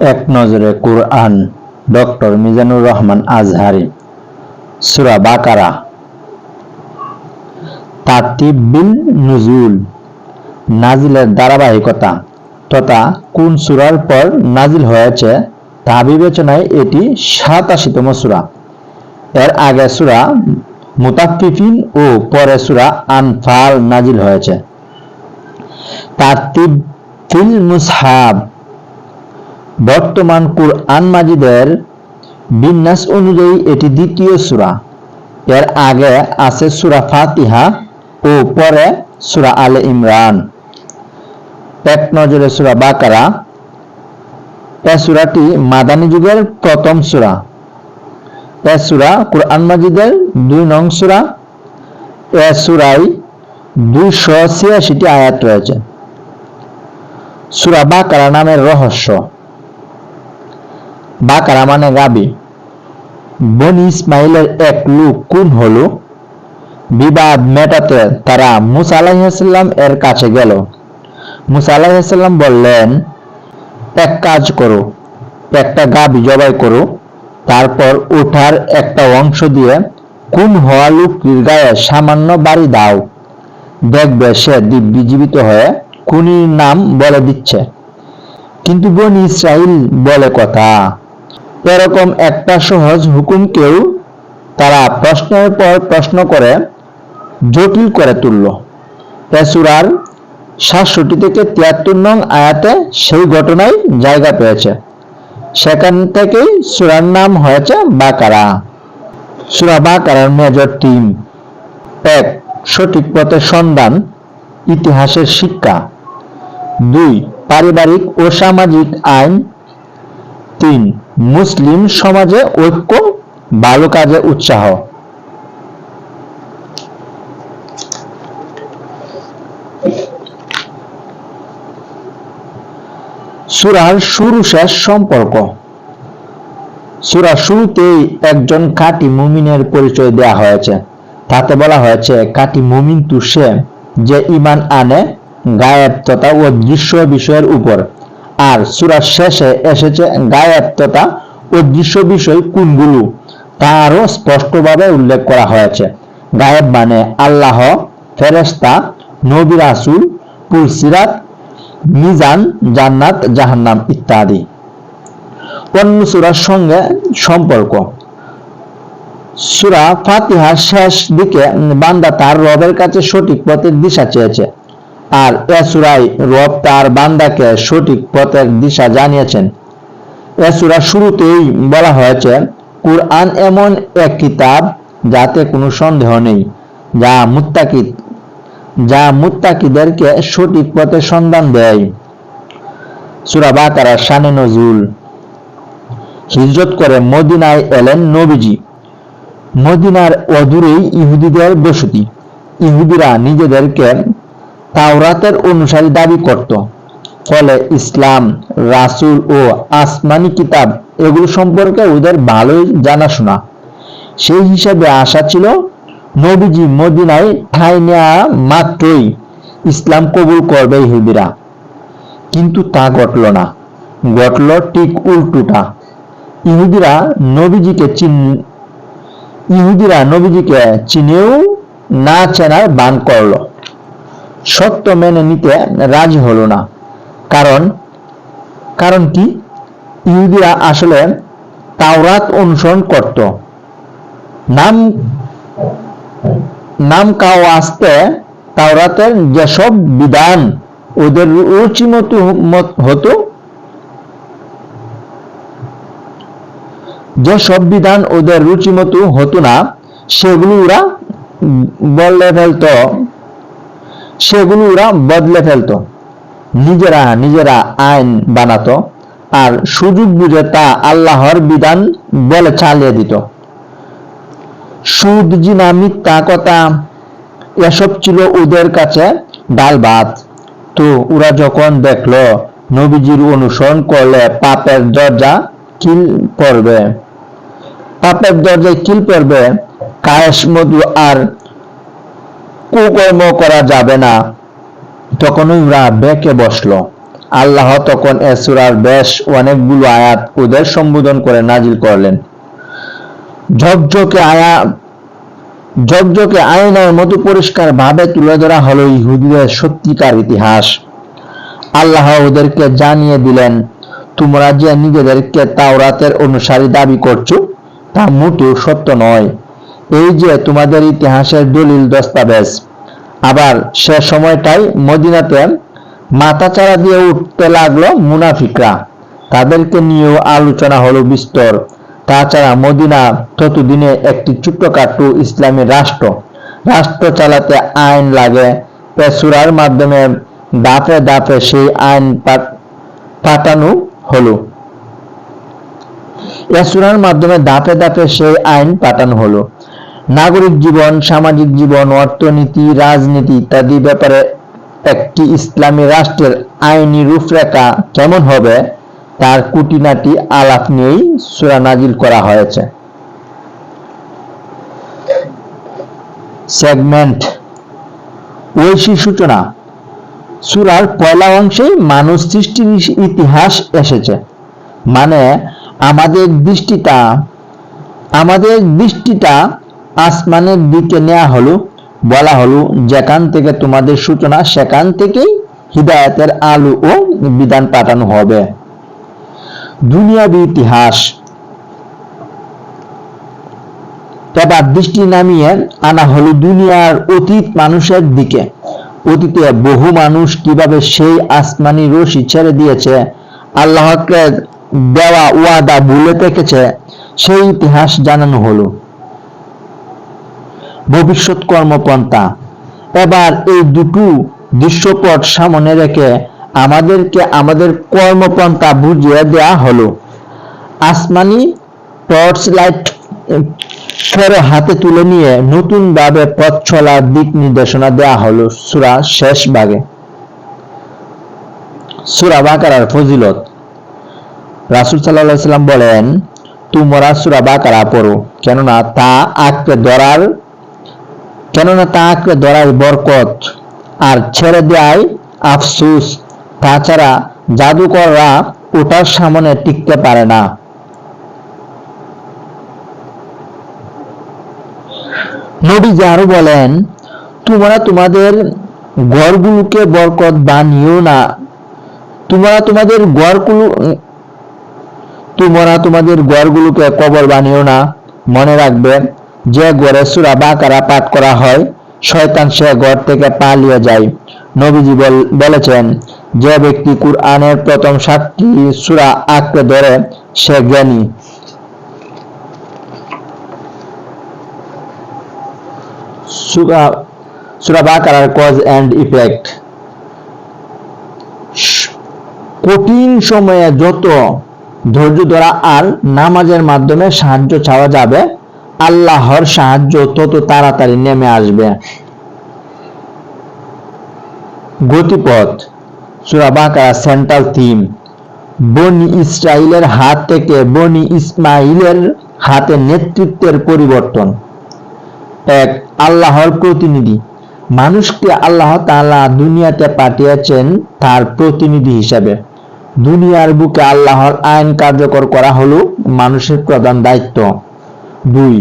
এক নজরে কুরআন, ডক্টর মিজানুর রহমান আজহারি, সুরা বাকারা। তারতিব বিল নুজুল, নাজিলের ধারাবাহিকতা তথা কোন সূরার পর নাজিল হয়েছে তা বিবেচনায় এটি সাতাশিতম সূরা। এর আগে সুরা মুতাফফিফিন ও পরে সূরা আনফাল নাজিল হয়েছে। তারতিব ফিল মুসহাব বর্তমান কুরআন মাজিদের বিন্যাস অনুযায়ী এটি দ্বিতীয় সুরা। এর আগে আছে সুরা ফাতিহা ও পরে সুরা আলে ইমরান। এক নজরে সুরা বাকারা। এ সূরাটি মাদানী যুগের প্রথম সূরা। এ সূরা কুরআন মাজিদের দুই নং সুরা। এ সূরায় দুইশো ছিয়াশিটি আয়াত রয়েছে। সূরা বাকারা নামের রহস্য। বাকারা মানে গাবি বনি ইসমাইলের এক লোক কোন হলো। বিবাদ মেটাতে তারা মুসা আলাইসাল্লাম এর কাছে গেল। মুসা আলাইসাল্লাম বললেন, এক কাজ করো, একটা গাবি জবাই করো, তারপর ওঠার একটা অংশ দিয়ে কোন হওয়া লোকটির গায়ে সামান্য বাড়ি দাও। দেখবে সে দিব্যি জীবিত হয়ে খুনির নাম বলে দিচ্ছে। কিন্তু বনি ইসরাইল বলে কথা এরকম একটা সহজ হুকুমকেও তারা প্রশ্নের পর প্রশ্ন করে, জটিল করে তুলল। পেসুরার সাতষট্টি থেকে তিয়াত্তর নং আয়াতে সেই ঘটনায় জায়গা পেয়েছে। সেখান থেকেই সুরার নাম হয়েছে বাকারা। সুরা বাকারার মেজর টিম এক, সঠিক পথের সন্ধান, ইতিহাসের শিক্ষা। দুই, পারিবারিক ও সামাজিক আইন। তিন মুসলিম সমাজে ঐক্য, ভালো কাজে উৎসাহ। সুরার শুরু শেষ সম্পর্ক। সুরা শুরুতেই একজন খাঁটি মুমিনের পরিচয় দেয়া হয়েছে। তাতে বলা হয়েছে, খাঁটি মুমিন তু সে যে ইমান আনে গায়েব তথা অদৃশ্য বিষয়ের উপর। আর সুরার শেষে এসেছে গায়েব তথা অদৃশ্য বিষয় কোনগুলো তা আরও স্পষ্টভাবে উল্লেখ করা হয়েছে। গায়েব মানে আল্লাহ ফেরেস্তা নবী রাসুল পুলসিরাত মিজান, জান্নাত, জাহান্নাম ইত্যাদি। অন্য সুরার সঙ্গে সম্পর্ক। সুরা ফাতিহার শেষ দিকে বান্দা তার রবের কাছে সঠিক পথের দিশা চেয়েছে। আর এ সুরাই রব তার বান্দাকে সঠিক পথের দিশা জানিয়েছেন। এ সুরা শুরুতেই বলা হয়েছে, কুরআন এমন এক কিতাব যাতে কোনো সন্দেহ নেই, যা মুত্তাকিদ, যা মুত্তাকিদেরকে সঠিক পথে সন্ধান দেয়। সুরা বাকারা, শানে নজুল হিজরত করে মদিনায় এলেন নবীজি। মদিনার অদূরেই ইহুদিদের বসতি। ইহুদিরা নিজেদেরকে তাওরাতের অনুসারী দাবি করত। ফলে ইসলাম, রাসুল ও আসমানি কিতাব এগুলো সম্পর্কে ওদের ভালোই জানাশোনা। সেই হিসাবে আশা ছিল, নবীজি মদিনায় ঠাঁই নেওয়া মাত্রই ইসলাম কবুল করবে ইহুদিরা। কিন্তু তা ঘটল না। ঘটল ঠিক উল্টোটা। ইহুদিরা নবীজিকে চিন, ইহুদিরা নবীজিকে চিনেও না চেনার বান করল। সত্য মেনে নিতে রাজি হলো না। কারণ কারণ কি? ইহুদিরা আসলে তাওরাত অনুসরণ করত। নাম নাম কাও আসতে তাওরাতের যেসব বিধান ওদের রুচি মতো হতো যে সব বিধান ওদের রুচি মতো হতো না, সেগুলো ওরা বদলে ফেলতো। সেগুলো ওরা বদলে ফেলতো। নিজেরা নিজেরা আইন বানাতো আর সুযোগ বুঝে তা আল্লাহর বিধান বলে চালিয়ে দিত। সুদ, জিনা, মিথ্যা কথা, এসব ছিল ওদের কাছে ডাল ভাত তো ওরা যখন দেখল, নবীজির অনুসরণ করলে পাপের দরজা কিল পড়বে। পাপের দরজায় কিল পড়বে। কায়েস, মধু আর কুকর্ম করা যাবে না। তখন ওরা বেঁকে বসল। আল্লাহ তখন এ সূরার বেশ অনেকগুলো আয়াত ওদের সম্বোধন করে নাজিল করলেন। ঝকঝকে আয়াত ঝকঝকে আয়নার মতো পরিষ্কার ভাবে তুলে ধরা হলো ইহুদিদের সত্যিকার ইতিহাস। আল্লাহ ওদেরকে জানিয়ে দিলেন, তোমরা যে নিজেদেরকে তাওরাতের অনুসারী দাবি করছ, তা মোটেও সত্য নয়। এই যে তোমাদের ইতিহাসের দলিল দস্তাবেজ আবার সে সময়টাই মদিনাতে মাথাচাড়া দিয়ে উঠতে লাগল মুনাফিকরা। তাদেরকে নিয়েও আলোচনা হলো বিস্তর। তাছাড়া মদিনা ততদিনে একটি ছোট্টখাটো ইসলামী রাষ্ট্র। রাষ্ট্র চালাতে আইন লাগে। পেসুরার মাধ্যমে দাপে দাপে সেই আইন পাঠ- পাঠানো হলো। এসুরার মাধ্যমে দাপে দাপে সেই আইন পাঠানো হলো। নাগরিক জীবন, সামাজিক জীবন, অর্থনীতি, রাজনীতি ইত্যাদি ব্যাপারে একটি ইসলামী রাষ্ট্রের আইনি রূপরেখা কেমন হবে, তার কুটিনাটি আলাপ নিয়েই সূরা নাজিল করা হয়েছে। সেগমেন্ট ঐশী সূচনা। সূরার পয়লা অংশেই মানুষ সৃষ্টির ইতিহাস এসেছে। মানে আমাদের দৃষ্টিটা আমাদের দৃষ্টিটা আসমানের দিকে নেওয়া হলো, বলা হলো, যেখান থেকে তোমাদের সূচনা, সেখান থেকেই হিদায়তের আলো ও বিধান পাঠানো হবে। দুনিয়াবি ইতিহাস। এবার দৃষ্টি নামিয়ে আনা হলো দুনিয়ার অতীত মানুষের দিকে। অতীতে বহু মানুষ কীভাবে সেই আসমানি রশি ছেড়ে দিয়েছে, আল্লাহকে দেওয়া ওয়াদা ভুলে থেকেছে, সেই ইতিহাস জানানো হলো। ভবিষ্যৎ কর্মপন্থা। এবার এই দুটো দৃশ্যপট সামনে রেখে আমাদেরকে আমাদের কর্মপন্থা বুঝিয়ে দেয়া হলো। আসমানি টর্চ লাইট ফেরো হাতে তুলে নিয়ে নতুন ভাবে পথ চলার দিক নির্দেশনা দেয়া হলো সুরা শেষ ভাগে। সুরা বাকারার ফজিলত। রাসুল সাল্লাহ সাল্লাম বলেন, তোমরা সুরা বাকারা পড়ো, কেননা তা আঁকড়ে ধরার কেননা তা আঁকড়ে ধরার বরকত, আর ছেড়ে দেয় আফসুস। তাছাড়া জাদুকররা ওটার সামনে টিকতে পারে না। নবীজি আরও বলেন, তোমরা তোমাদের গড়গুলোকে বরকত বানিও না। তোমরা তোমাদের গড়গুলো তোমরা তোমাদের গড়গুলোকে কবর বানিও না। মনে রাখবে যে ঘরে সুরা বাকারা পাঠ করা হয়, শয়তান সে ঘর থেকে পালিয়ে যায়। নবীজি বল- বলেছেন, যে ব্যক্তি কুরআনের প্রথম সাতটি সুরা আঁকড়ে ধরে, সে জ্ঞানী। সুরা সুরা বাকারার কজ অ্যান্ড ইফেক্ট। কঠিন সময়ে যত ধৈর্য ধরা আর নামাজের মাধ্যমে সাহায্য চাওয়া যাবে আল্লাহর সাহায্য তত তাড়াতাড়ি নেমে আসবে। গতিপথ, সুরা বাকারা সেন্ট্রাল থিম, বনি ইসরাইলের হাত থেকে বনি ইসমাইলের হাতে নেতৃত্বের পরিবর্তন। এক, আল্লাহর প্রতিনিধি। মানুষকে আল্লাহ তাআলা দুনিয়াতে পাঠিয়েছেন তার প্রতিনিধি হিসাবে। দুনিয়ার বুকে আল্লাহর আইন কার্যকর করা হলো মানুষের প্রধান দায়িত্ব। দুই,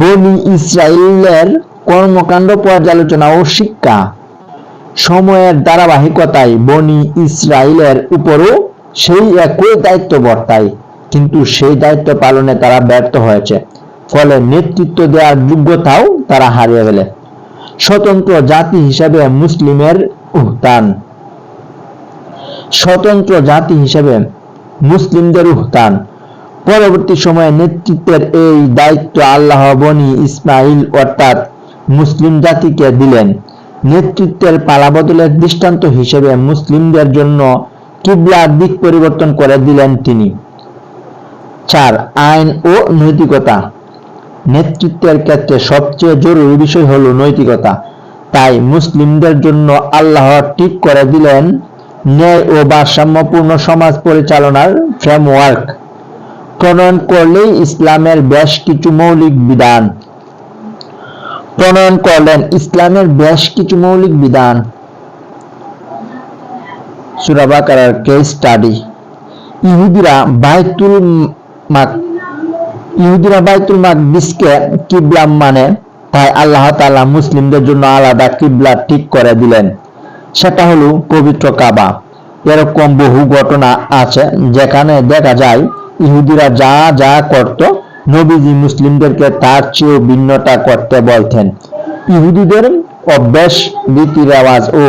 বনি ইসরায়েলের কর্মকাণ্ড পর্যালোচনা ও শিক্ষা। সময়ের ধারাবাহিকতায় বনি ইসরায়েলের উপরও সেই একই দায়িত্ব বর্তায়, কিন্তু সেই দায়িত্ব পালনে তারা ব্যর্থ হয়েছে। ফলে নেতৃত্ব দেওয়ার যোগ্যতাও তারা হারিয়ে ফেলে। স্বতন্ত্র জাতি হিসাবে মুসলিমের উহতান স্বতন্ত্র জাতি হিসেবে মুসলিমদের উত্থান। পরবর্তী সময়ে নেতৃত্বের এই দায়িত্ব আল্লাহ বনি ইসমাইল অর্থাৎ মুসলিম জাতিকে দিলেন। নেতৃত্বের পালাবদলের দৃষ্টান্ত হিসেবে মুসলিমদের জন্য কিবলার দিক পরিবর্তন করে দিলেন তিনি। চার, আইন ও নৈতিকতা। নেতৃত্বের ক্ষেত্রে সবচেয়ে জরুরি বিষয় হল নৈতিকতা। তাই মুসলিমদের জন্য আল্লাহ ঠিক করে দিলেন ন্যায় ও ভারসাম্যপূর্ণ সমাজ পরিচালনার ফ্রেমওয়ার্ক প্রণয়ন করলেই ইসলামের বেশ কিছু মৌলিক বিধান। প্রণয়ন করলেন ইসলামের বেশ কিছু মৌলিক বিধান। সূরা বাকারার কেস স্টাডি ইহুদিরা বাইতুল মাক ইহুদিরা বাইতুল মাকদিসকে কিবলা মানে তাই আল্লাহ তাআলা মুসলিমদের জন্য আলাদা কিবলা ঠিক করে দিলেন। সেটা হলো পবিত্র কাবা। এরকম বহু ঘটনা আছে যেখানে দেখা যায় ইহুদিরা যা যা করত, নবীজি মুসলিমদেরকে তার চেয়েও ভিন্নতা করতে বলতেন। ইহুদিদের অভ্যাস রীতি রেওয়াজ ও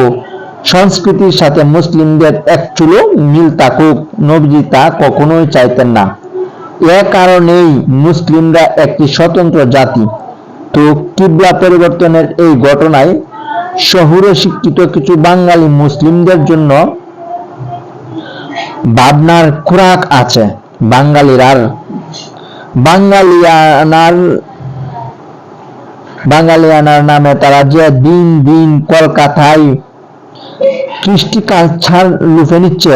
সংস্কৃতির সাথে মুসলিমদের এক চুলো মিল থাকুক, নবীজি তা কখনোই চাইতেন না। এ কারণেই মুসলিমরা একটি স্বতন্ত্র জাতি। তো কিবলা পরিবর্তনের এই ঘটনায় শহুরে শিক্ষিত কিছু বাঙালি মুসলিমদের জন্য ভাবনার খোরাক আছে। বাঙালির আর বাঙালিয়ানার বাঙালিয়ানার নামে তারা যে দিন দিন কলকাতায় কৃষ্টি কালচার লুফে নিচ্ছে,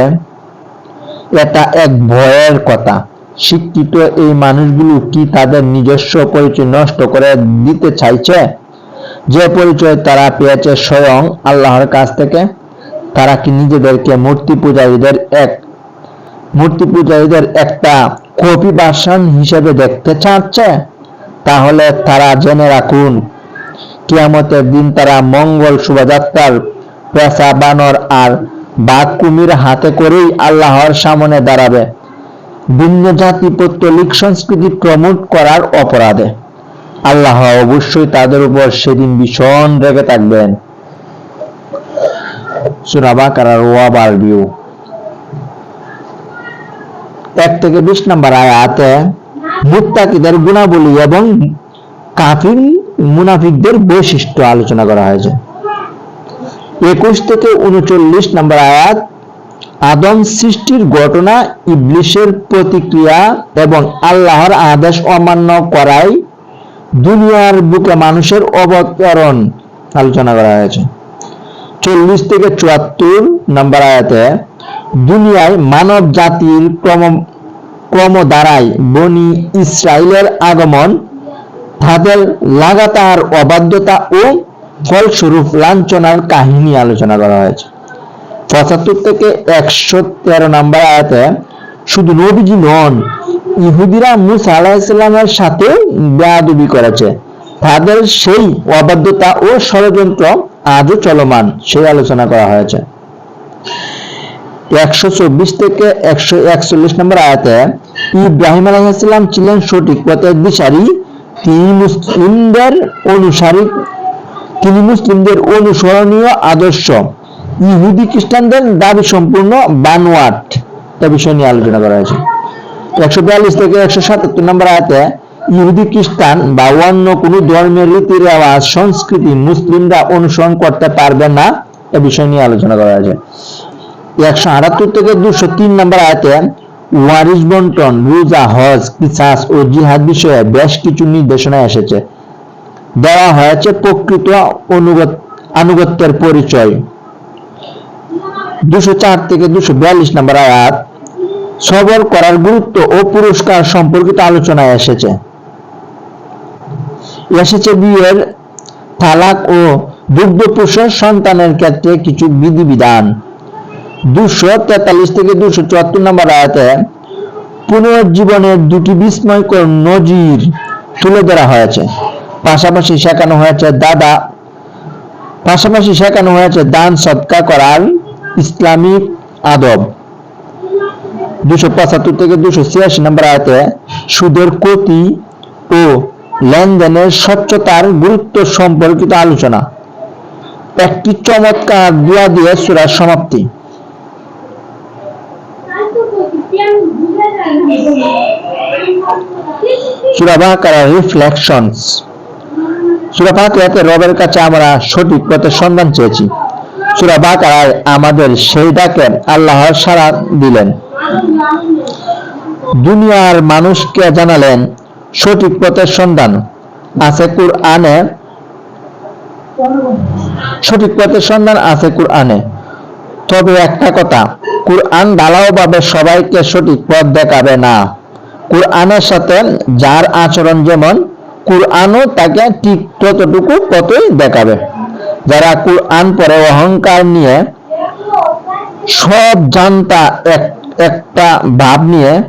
এটা এক ভয়ের কথা। শিক্ষিত এই মানুষগুলো কি তাদের নিজস্ব পরিচয় নষ্ট করে দিতে চাইছে? যে পরিচয় তারা পেয়েছে স্বয়ং আল্লাহর কাছ থেকে, তারা কি নিজেদেরকে মূর্তি পূজারীদের এক মূর্তি পূজারীদের একটা কপি ভার্সন হিসেবে দেখতে চাচ্ছে, তাহলে তারা জেনে রাখুন। কিয়ামতের দিন তারা মঙ্গল শোভাযাত্রার পেশা, বানর আর বাঘ কুমির হাতে করেই আল্লাহর সামনে দাঁড়াবে। ভিন্ন জাতি পত্তলিক সংস্কৃতি প্রমোট করার অপরাধে। আল্লাহ অবশ্যই তাদের উপর সেদিন ভীষণ রেগে থাকবেন। সুরাবাকার ওয়াবার ভিউ এক থেকে বিশ নম্বর আয়াতে মুত্তাকিদের গুণাবলী এবং কাফির মুনাফিকদের বৈশিষ্ট্য আলোচনা করা হয়েছে। একুশ থেকে উনচল্লিশ নম্বর আয়াত, আদম সৃষ্টির ঘটনা, ইবলিশের প্রতিক্রিয়া এবং আল্লাহর আদেশ অমান্য করায় দুনিয়ার বুকে মানুষের অবতরণ আলোচনা করা হয়েছে। চল্লিশ থেকে চুয়াত্তর নম্বর আয়াতে দুনিয়ায় মানব জাতির ক্রম ক্রম দ্বারাই বনি ইসরায়েলের আগমন, তাদের লাগাতার অবাধ্যতা ও ফলস্বরূপ লাঞ্ছনার কাহিনী আলোচনা করা হয়েছে। পঁচাত্তর থেকে একশো তেরো নম্বর আয়াতে শুধু নবীজি নন, ইহুদিরা মুসা আলাহিসাল্লামের সাথে বেয়াদবি করেছে। তাদের সেই অবাধ্যতা ও ষড়যন্ত্র আজও চলমান, সেই আলোচনা করা হয়েছে। একশো চব্বিশ থেকে একশো একচল্লিশ নম্বর আয়াতে ইব্রাহিম আলাইসাল্লাম ছিলেন সঠিক পথের দিশারি। তিনি মুসলিমদের অনুসারী, তিনি মুসলিমদের অনুসরণীয় আদর্শ। ইহুদি খ্রিস্টানদের দাবি সম্পূর্ণ বানোয়াট। তা বিষয় নিয়ে আলোচনা করা হয়েছে। একশো বিয়াল্লিশ থেকে একশো সাতাত্তর নম্বর আয়াতে ইহুদি খ্রিস্টান বা অন্য কোনো ধর্মের রীতি, রেওয়াজ, সংস্কৃতি মুসলিমরা অনুসরণ করতে পারবে না, এ বিষয় নিয়ে আলোচনা করা হয়েছে। একশো আটাত্তর থেকে দুশো তিন নম্বর আয়াতে ওয়ারিস বন্টন, রোজা, হজ কিসাস ও জিহাদ বিষয়ে বেশ কিছু নির্দেশনা এসেছে। দেওয়া হয়েছে প্রকৃত আনুগত্যের পরিচয়। দুশো চার থেকে দুশো বিয়াল্লিশ নম্বর আয়াত, সবর করার গুরুত্ব ও পুরস্কার সম্পর্কিত আলোচনায় এসেছে। এসেছে বিয়ের তালাক ও দুগ্ধপোষণ সন্তানের ক্ষেত্রে কিছু বিধিবিধান। দুশো তেতাল্লিশ থেকে দুশো চুয়াত্তর নম্বর আয়াতে পুনর্জীবনের দুটি বিস্ময়কর নজির তুলে ধরা হয়েছে। পাশাপাশি শেখানো হয়েছে দাদা, পাশাপাশি শেখানো হয়েছে দান সৎকা করার ইসলামিক আদব। দুশো পঁচাত্তর থেকে দুশো ছিয়াশি নম্বর আয়াতে সুদের ক্ষতি ও লেনদেনের স্বচ্ছতার গুরুত্ব সম্পর্কিত আলোচনা। একটি চমৎকার দোয়া দিয়ে সুরার সমাপ্তি। সুরা বাকারা রিফ্লেকশনস। রবের কাছে আমরা সঠিক সন্ধান চেয়েছি। আমাদের সেই ডাকে আল্লাহ দিলেন। দুনিয়ার মানুষকে জানালেন সঠিক পথের সন্ধান। আছে কুরআনে? সঠিক পথের সন্ধান আছে কুরআনে। তবে একটা কথা, কুরআন ঢালাওভাবে সবাইকে সঠিক পথ দেখাবে না। কুরআনের সাথে যার আচরণ যেমন, কুরআনও তাকে ঠিক ততটুকু পথই দেখাবে। যারা কুরআন পরে অহংকার নিয়ে, সব জানতা এক, একটা ভাব নিয়ে,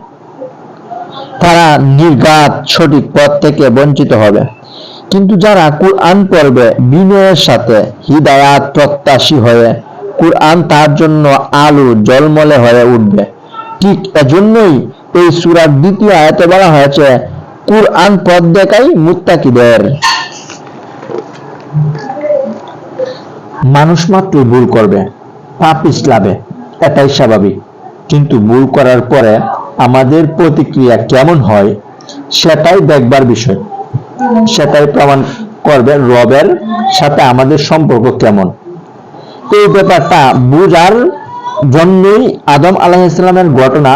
তারা নির্ঘাত সঠিক পথ থেকে বঞ্চিত হবে। কিন্তু যারা কোরআন পড়বে বিনয়ের সাথে, হৃদায়াত প্রত্যাশী হয়ে কোরআন তার জন্য আলো জলমলে হয়ে উঠবে। ঠিক এজন্যই এই সূরার দ্বিতীয় আয়াতে বলা হয়েছে, কোরআন পথ দেখাই মুত্তাকিদের। মানুষ মাত্রই ভুল করবে, পাপ ইসলামে, এটাই স্বাভাবিক। কিন্তু ভুল করার পরে আমাদের প্রতিক্রিয়া কেমন হয়, সেটাই দেখবার বিষয়। সেটাই প্রমাণ করবে রবের সাথে আমাদের সম্পর্ক কেমন। এই ব্যাপারটা বুঝার জন্যই আদম আলাহিসাল্লামের ঘটনা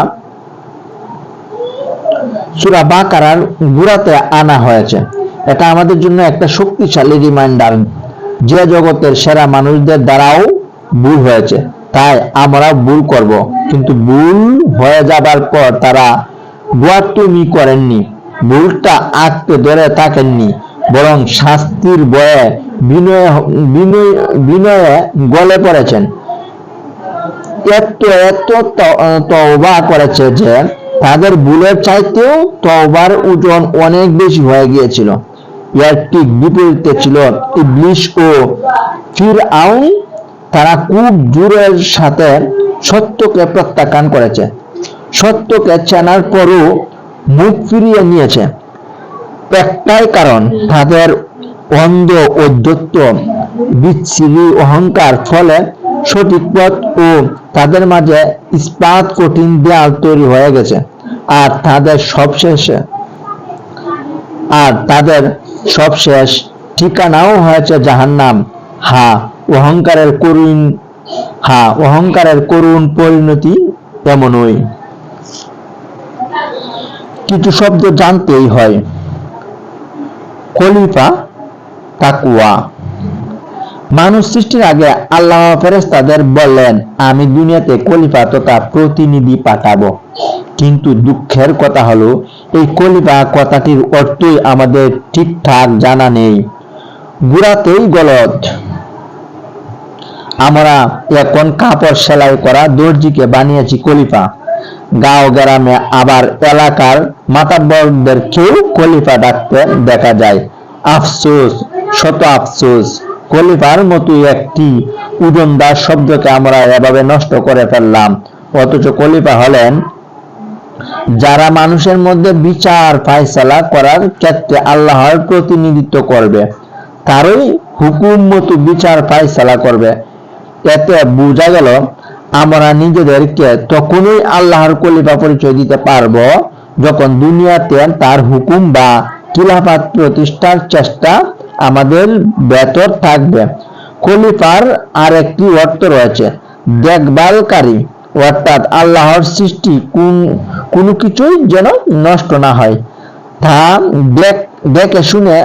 সুরা বাকারার গুড়াতে আনা হয়েছে। এটা আমাদের জন্য একটা শক্তিশালী রিমাইন্ডার যে জগতের সেরা মানুষদের দ্বারাও ভুল হয়েছে। তাই আমরা ভুল করব। কিন্তু ভুল হয়ে যাবার পর তারা গোয়াটুমি করেননি। ভুলটা আঁকতে ধরে থাকেননি। বরং শাস্তির বয়ে বিনয় বিনয় গলে পড়েছেন। এত এত তওবা করেছে যে তাদের ভুলের চাইতেও তওবার ওজন অনেক বেশি হয়ে গিয়েছিল। এর ঠিক বিপরীতে ছিল ইবলিশ ও ফির আউন তারা খুব জোরের সাথে সত্যকে প্রত্যাখ্যান করেছে। সত্যকে চেনার পরও মুখ ফিরিয়ে নিয়েছে। একটাই কারণ। তাদের অন্ধ অধ্যত্ব বিচ্ছিরি অহংকার ফলে সঠিক পথ ও তাদের মাঝে ইস্পাত কঠিন দেয়াল তৈরি হয়ে গেছে। আর তাদের সবশেষে আর তাদের সবশেষ ঠিকানাও হয়েছে জাহান্নাম। হা অহংকারের করুণ হা অহংকারের করুণ পরিণতি এমনই। কিছু শব্দ জানতেই হয়। খলিফা তাকুয়া মানুষ সৃষ্টির আগে আল্লাহ ফেরেস্তাদের বললেন, আমি দুনিয়াতে খলিফা তথা প্রতিনিধি পাঠাবো। কিন্তু দুঃখের কথা হলো, এই কলিফা কথাটির অর্থই আমাদের ঠিকঠাক জানা নেই। গুড়াতেই গলত আমরা এখন কাপড় সেলাই করা দর্জিকে বানিয়েছি খলিফা। গাঁও গ্রামে আবার এলাকার মাতাব্বরদেরকেও খলিফা ডাকতে দেখা যায়। আফসোস, শত আফসোস। খলিফার মতো একটি উদনদার শব্দকে আমরা এভাবে নষ্ট করে ফেললাম। অথচ খলিফা হলেন যারা মানুষের মধ্যে বিচার ফায়সালা করার ক্ষেত্রে আল্লাহর প্রতিনিধিত্ব করবে, তারই হুকুম মতো বিচার ফায়সালা করবে। এতে বোঝা গেল আমরা নিজেদেরকে তখনই আল্লাহর কলিফা পরিচয় দিতে পারব, যখন দুনিয়াতে তার হুকুম বা খিলাফাত প্রতিষ্ঠার চেষ্টা আমাদের ভেতর থাকবে। খলিফার আর একটি অর্থ রয়েছে, দেখভালকারী, অর্থাৎ আল্লাহর সৃষ্টি কোন, কোনো কিছুই যেন নষ্ট না হয়। তা দেখে শুনে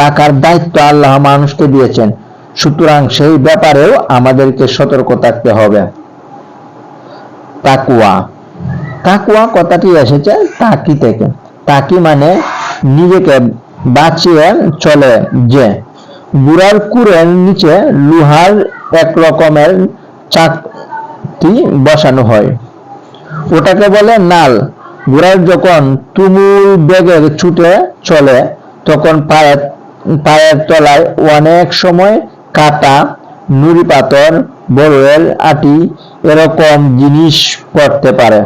রাখার দায়িত্ব আল্লাহ মানুষকে দিয়েছেন। সুতরাং সেই ব্যাপারেও আমাদেরকে সতর্ক থাকতে হবে। তাকুয়া তাকুয়া কথাটি এসেছে তাকি থেকে। তাকি মানে নিজেকে বাঁচিয়ে চলে যে। বুড়ার কুরের নিচে লোহার এক রকমের চাকতি বসানো হয়। ওটাকে বলে নাল। ঘোড়ার যখন তুমুল বেগে ছুটে চলে, তখন পায়ের পায়ের তলায় অনেক সময় কাটা নুড়ি পাথর বড়ের আটি এরকম জিনিস পড়তে পারে।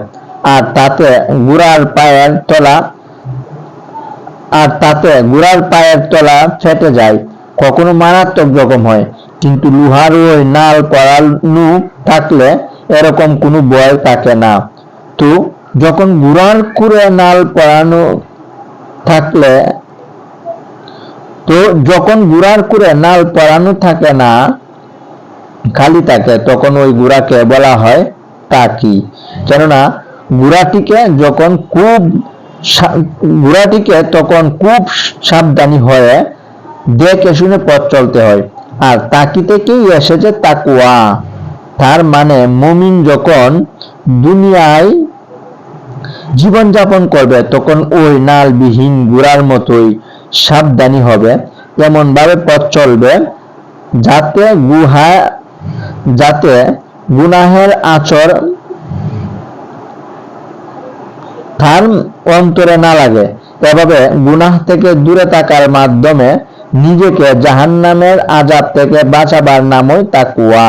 আর তাতে গুড়ার পায়ের তলা, আর তাতে গুড়ার পায়ের তলা ফেটে যায়। কখনো মারাত্মক রকম হয়, কিন্তু লোহার ওই নাল পড়ানো থাকলে এরকম কোনো ভয় থাকে না। তো যখন গুড়ার কুড়ে নাল পড়ানো থাকলে, তো যখন গুড়ার কুড়ে নাল পড়ানো থাকে না খালি থাকে তখন ওই গুড়াকে বলা হয় টাকি কেননা গুড়াটিকে যখন খুব গুড়াটিকে তখন খুব সাবধানী হয়ে দেখে শুনে পথ চলতে হয়। আর তাকি থেকেই এসেছে তাকুয়া। তার মানে মুমিন যখন দুনিয়ায় জীবন যাপন করবে, তখন ওই নালবিহীন গুড়ার মতোই সাবধানী হবে এমন ভাবে পথ চলবে যাতে গুহা যাতে গুনাহের আচর থান অন্তরে না লাগে। এভাবে গুনাহ থেকে দূরে থাকার মাধ্যমে নিজেকে জাহান্নামের আজাব থেকে বাঁচাবার নামই তাকুয়া